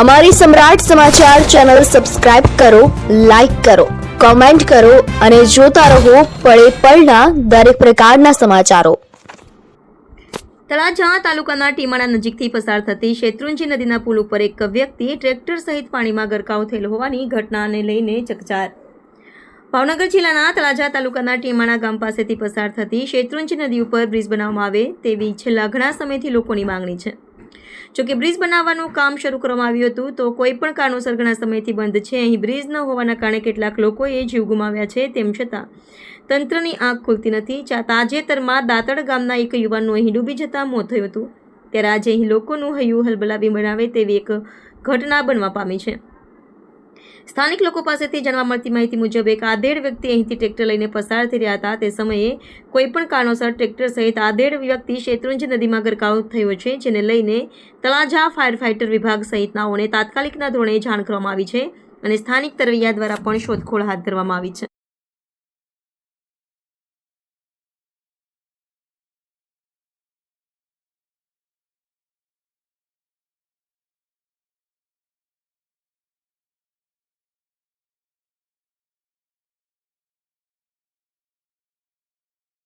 અમારી સમ્રાટ સમાચાર channel subscribe કરો, લાઇક કરો, કોમેન્ટ કરો અને જોતા રહો પળે પળના દરેક પ્રકારના સમાચારો. તળાજા તાલુકાના ટીમાણા નજીકથી પસાર થતી શેત્રુંજી નદીના પુલ ઉપર એક વ્યક્તિ ટ્રેક્ટર સહિત પાણીમાં ગરકાવ થયેલ હોવાની ઘટનાને લઈને ચકચાર. ભાવનગર જિલ્લાના તળાજા તાલુકાના ટીમાણા ગામ પાસેથી પસાર થતી શેત્રુંજી નદી ઉપર બ્રિજ બનાવવામાં આવે તેવી છેલ્લા ઘણા સમયથી લોકોની માંગણી છે. જોકે બ્રિજ બનાવવાનું કામ શરૂ કરવામાં આવ્યું હતું, તો કોઈ પણ કારણોસર ઘણા સમયથી બંધ છે. અહીં બ્રિજ ન હોવાના કારણે કેટલાક લોકોએ જીવ ગુમાવ્યા છે તેમ છતાં તંત્રની આંખ ખુલતી નથી. તાજેતરમાં દાતડ ગામના એક યુવાનનું અહીં ડૂબી જતાં મોત થયું હતું. ત્યારે આજે અહીં લોકોનું હૈયું હલબલાવી બનાવે તેવી એક ઘટના બનવા પામી છે. સ્થાનિક લોકો પાસેથી જાણવા મળતી માહિતી મુજબ, એક આધેડ વ્યક્તિ અહીંથી ટ્રેક્ટર લઈને પસાર થઈ રહ્યા હતા. તે સમયે કોઈપણ કારણોસર ટ્રેક્ટર સહિત આધેડ વ્યક્તિ શેત્રુંજી નદીમાં ગરકાવ થયો છે, જેને લઈને તળાજા ફાયર ફાઇટર વિભાગ સહિતનાઓને તાત્કાલિકના ધોરણે જાણ કરવામાં આવી છે અને સ્થાનિક તરવૈયા દ્વારા પણ શોધખોળ હાથ ધરવામાં આવી છે.